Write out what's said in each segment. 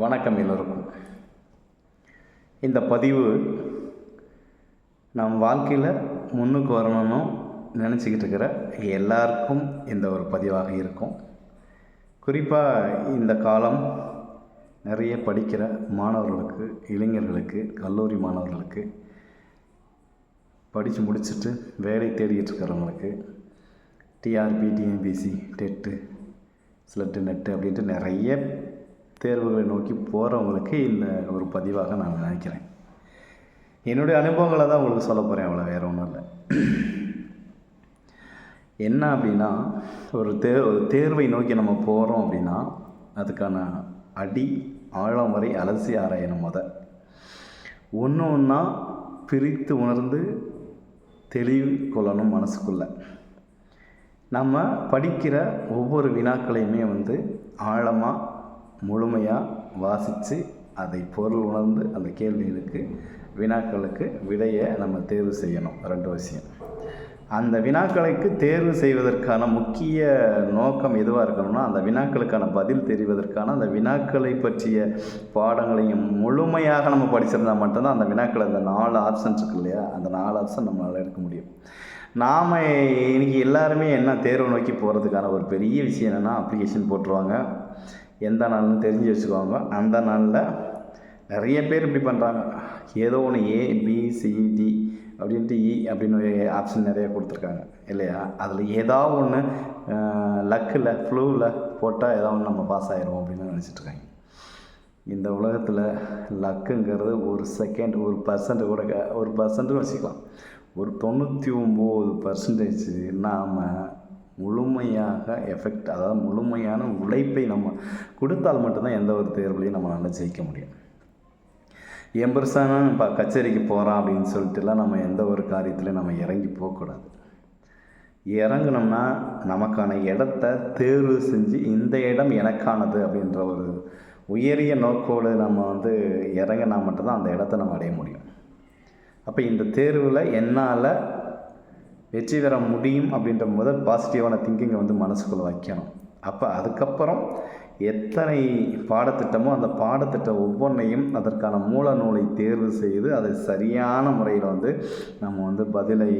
வணக்கம் எல்லோருக்கும். இந்த பதிவு நம் வாழ்க்கையில் முன்னுக்கு வரணும்னு நினச்சிக்கிட்டு இருக்கிற எல்லாருக்கும் இந்த ஒரு பதிவாக இருக்கும். குறிப்பாக இந்த காலம் நிறைய படிக்கிற மாணவர்களுக்கு இளைஞர்களுக்கு கல்லூரி மாணவர்களுக்கு படித்து முடிச்சுட்டு வேலை தேடிக்கிட்டு இருக்கிறவங்களுக்கு TRB TNPSC TET SLET NET அப்படின்ட்டு நிறைய தேர்வுகளை நோக்கி போகிறவங்களுக்கு இல்லை ஒரு பதிவாக நான் நினைக்கிறேன். என்னுடைய அனுபவங்களை தான் உங்களுக்கு சொல்ல போகிறேன் அவ்வளோ வேறு ஒன்றும் இல்லை. என்ன அப்படின்னா ஒரு தே ஒரு தேர்வை நோக்கி நம்ம போகிறோம் அப்படின்னா அதுக்கான அடி ஆழம் வரை அலசி ஆராயணும் முத. ஒன்று ஒன்றா பிரித்து உணர்ந்து தெளிவு கொள்ளணும் மனசுக்குள்ளே. நம்ம படிக்கிற ஒவ்வொரு வினாக்களையுமே வந்து ஆழமாக முழுமையாக வாசித்து அதை பொருள் உணர்ந்து அந்த கேள்விகளுக்கு வினாக்களுக்கு விடையை நம்ம தேர்வு செய்யணும் ரெண்டு விஷயம். அந்த வினாக்களுக்கு தேர்வு செய்வதற்கான முக்கிய நோக்கம் எதுவாக இருக்கணும்னா அந்த வினாக்களுக்கான பதில் தெரிவதற்கான அந்த வினாக்களை பற்றிய பாடங்களையும் முழுமையாக நம்ம படிச்சிருந்தா மட்டும்தான் அந்த வினாக்கள் அந்த நாலு ஆப்ஷன்ஸ் இருக்கு இல்லையா அந்த நாலு ஆப்ஷன் நம்மளால் எடுக்க முடியும். நாம் இன்னைக்கு எல்லாருமே என்ன தேர்வு நோக்கி போகிறதுக்கான ஒரு பெரிய விஷயம் என்னென்னா அப்ளிகேஷன் போட்டுருவாங்க. எந்த நாள்னு தெரிஞ்சு வச்சுக்குவாங்க அந்த நாளில் நிறைய பேர் இப்படி பண்ணுறாங்க ஏதோ ஒன்று ஏ பி அப்படின்ட்டு இ அப்படின்னு ஆப்ஷன் நிறைய கொடுத்துருக்காங்க. இல்லையா? அதில் ஏதாவது ஒன்று லக்கில் ஃப்ளூவில் போட்டால் ஏதாவது ஒன்று நம்ம பாஸ் ஆகிடும் அப்படின்னு நினச்சிட்ருக்காங்க இந்த உலகத்தில் லக்குங்கிறது ஒரு செகண்ட் ஒரு பர்சன்ட் கூட க- ஒரு பர்சன்ட்டும் வச்சுக்கலாம். ஒரு தொண்ணூற்றி ஒம்பது பர்சன்டேஜ் நாம் முழுமையாக எஃபெக்ட் அதாவது முழுமையான உழைப்பை நம்ம கொடுத்தால் மட்டும்தான் எந்த ஒரு தேர்வுலையும் நம்மளால் ஜெயிக்க முடியும். என் இப்போ கச்சேரிக்கு போகிறான் அப்படின்னு சொல்லிட்டுலாம் நம்ம எந்த ஒரு காரியத்திலையும் நம்ம இறங்கி போகக்கூடாது. இறங்குனோம்னா நமக்கான இடத்த தேர்வு செஞ்சு இந்த இடம் எனக்கானது அப்படின்ற ஒரு உயரிய நோக்கோடு நம்ம வந்து இறங்கினா மட்டும்தான் அந்த இடத்த நம்ம அடைய முடியும். அப்போ இந்த தேர்வில் என்னால் வெற்றி பெற முடியும் அப்படின்ற முதல் பாசிட்டிவான திங்கிங்கை வந்து மனசுக்குள்ளே வைக்கணும். அப்போ அதுக்கப்புறம் எத்தனை பாடத்திட்டமோ அந்த பாடத்திட்டம் ஒவ்வொன்றையும் அதற்கான மூல நூலை தேர்வு செய்து அதை சரியான முறையில் வந்து நம்ம வந்து பதிலை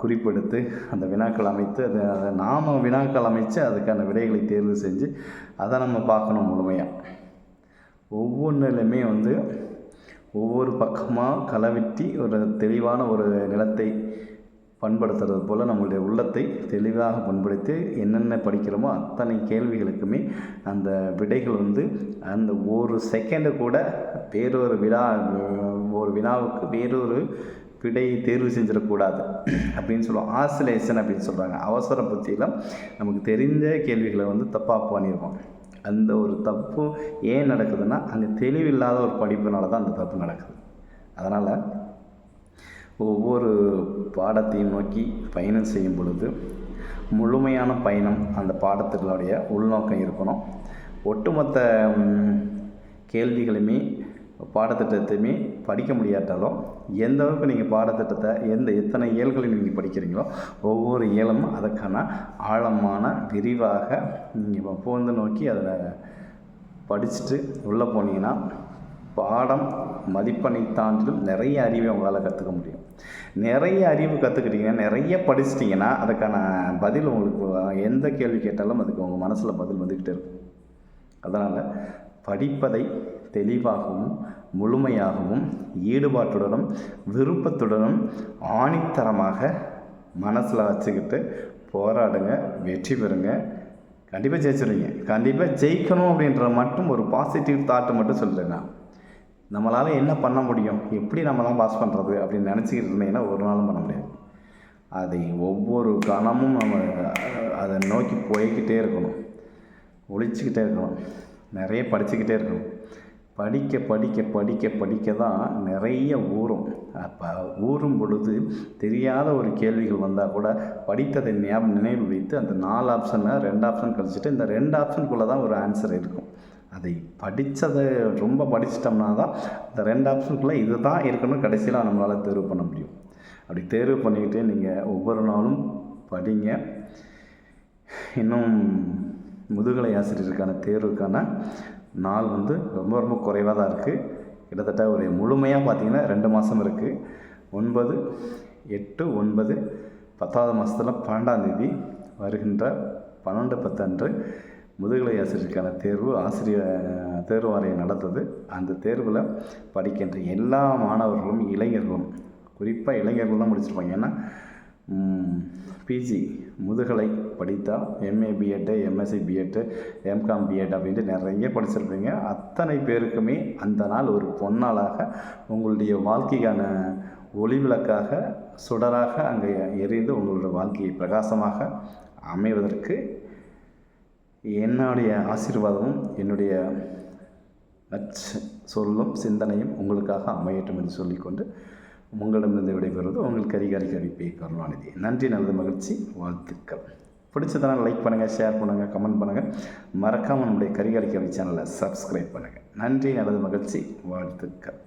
குறிப்பெடுத்து அந்த வினாக்கள் அமைத்து அதை அதை நாம் வினாக்கள் அமைச்சு அதுக்கான விடைகளை தேர்வு செஞ்சு அதை நம்ம பார்க்கணும் முழுமையாக ஒவ்வொன்றிலுமே வந்து ஒவ்வொரு பக்கமாக களவெட்டி ஒரு தெளிவான ஒரு நிலத்தை பண்படுத்துறது போல் நம்மளுடைய உள்ளத்தை தெளிவாக பண்படுத்தி என்னென்ன படிக்கிறோமோ அத்தனை கேள்விகளுக்குமே அந்த விடைகள் வந்து அந்த ஒரு செகண்டு கூட வேறொரு வினா ஒரு வினாவுக்கு வேறொரு விடையை தேர்வு செஞ்சிடக்கூடாது அப்படின்னு சொல்லுவோம். ஆசிலேஷன் அப்படின்னு சொல்கிறாங்க அவசர பற்றியெல்லாம் நமக்கு தெரிஞ்ச கேள்விகளை வந்து தப்பாக பண்ணியிருக்கோம் அந்த ஒரு தப்பு ஏன் நடக்குதுன்னா அங்கே தெளிவில்லாத ஒரு படிப்புனால தான் அந்த தப்பு நடக்குது. அதனால் ஒவ்வொரு பாடத்தையும் நோக்கி பயணம் செய்யும் பொழுது முழுமையான பயணம் அந்த பாடத்தினுடைய உள்நோக்கம் இருக்கணும். ஒட்டுமொத்த கேள்விகளுமே பாடத்திட்டத்தையுமே படிக்க முடியாட்டாலும் எந்த அளவுக்கு நீங்கள் பாடத்திட்டத்தை எந்த எத்தனை இயல்களை நீங்கள் படிக்கிறீங்களோ ஒவ்வொரு இயலமும் அதற்கான ஆழமான விரிவாக நீங்கள் புகழ்ந்து நோக்கி அதில் படிச்சுட்டு உள்ளே போனீங்கன்னா பாடம் மதிப்பெண்ணை தாண்டிலும் நிறைய அறிவை உங்களால் கற்றுக்க முடியும். நிறைய அறிவு கற்றுக்கிட்டீங்கன்னா நிறைய படிச்சிட்டிங்கன்னா அதுக்கான பதில் உங்களுக்கு எந்த கேள்வி கேட்டாலும் அதுக்கு உங்கள் மனசில் பதில் வந்துக்கிட்டே இருக்கும். அதனால் படிப்பதை தெளிவாகவும் முழுமையாகவும் ஈடுபாட்டுடனும் விருப்பத்துடனும் ஆணித்தரமாக மனசில் வச்சுக்கிட்டு போராடுங்க வெற்றி பெறுங்க. கண்டிப்பாக ஜெயிச்சிருவீங்க. கண்டிப்பாக ஜெயிக்கணும் அப்படின்ற மட்டும் ஒரு பாசிட்டிவ் தாட்டு மட்டும் சொல்லுங்கள் நம்மளால் என்ன பண்ண முடியும்? எப்படி நம்மளாம் பாஸ் பண்ணுறது அப்படின்னு நினச்சிக்கிட்டு இருந்தீங்கன்னா ஒரு நாளும் பண்ண முடியாது. அதை ஒவ்வொரு கணமும் நம்ம அதை நோக்கி போய்கிட்டே இருக்கணும். ஒழிச்சிக்கிட்டே இருக்கணும். நிறைய படிச்சுக்கிட்டே இருக்கணும். படிக்க படிக்க படிக்க படிக்க தான் நிறைய ஊறும். அப்போ ஊறும் பொழுது தெரியாத ஒரு கேள்விகள் வந்தால் கூட படித்ததை ஞாபகம் நினைவு வைத்து அந்த நாலு ஆப்ஷனை ரெண்டு ஆப்ஷன் கழிச்சிட்டு இந்த ரெண்டு ஆப்ஷனுக்குள்ளே தான் ஒரு ஆன்சர் இருக்கும். அதை படித்ததை ரொம்ப படிச்சிட்டோம்னா தான் இந்த ரெண்டு ஆப்ஷனுக்குள்ளே இது தான் இருக்கணும் கடைசியில் நம்மளால் தேர்வு பண்ண முடியும். அப்படி தேர்வு பண்ணிக்கிட்டே நீங்கள் ஒவ்வொரு நாளும் படிங்க. இன்னும் முதுகலை ஆசிரியருக்கான தேர்வுக்கான நாள் வந்து ரொம்ப ரொம்ப குறைவாக தான் இருக்குது கிட்டத்தட்ட ஒரு முழுமையாக பார்த்திங்கன்னா ரெண்டு மாதம் இருக்குது ஒன்பது எட்டு ஒன்பது பத்தாவது மாதத்தில் பன்னெண்டாம் தேதி வருகின்ற பன்னெண்டு பத்து அன்று முதுகலை ஆசிரியருக்கான தேர்வு ஆசிரியர் தேர்வு வாரியம் நடந்தது அந்த தேர்வில் படிக்கின்ற எல்லா மாணவர்களும் இளைஞர்களும் குறிப்பாக இளைஞர்கள் தான் முடிச்சிருப்பாங்க. ஏன்னா பிஜி முதுகலை படித்தால் MA BEd MSc BEd MCom BEd அப்படின்ட்டு நிறைய படிச்சிருப்பீங்க. அத்தனை பேருக்குமே அந்த நாள் ஒரு பொன்னாளாக உங்களுடைய வாழ்க்கைக்கான ஒளிவிளக்காக சுடராக அங்கே எரிந்து உங்களுடைய வாழ்க்கையை பிரகாசமாக அமைவதற்கு என்னுடைய ஆசீர்வாதமும் என்னுடைய நச் சொல்லும் சிந்தனையும் உங்களுக்காக அமையட்டும் என்று சொல்லிக்கொண்டு உங்களிடமிருந்து விடைபெறுவது உங்கள் கரிகாரி கவிப்பை கருணாநிதி. நன்றி நல்லது மகிழ்ச்சி வாழ்த்துக்கள். பிடிச்சதெல்லாம் லைக் பண்ணுங்கள் ஷேர் பண்ணுங்கள் கமெண்ட் பண்ணுங்கள் மறக்காமல் நம்முடைய கரிகாரி கவி சேனலை சப்ஸ்கிரைப் பண்ணுங்கள் நன்றி நல்லது மகிழ்ச்சி வாழ்த்துக்கள்.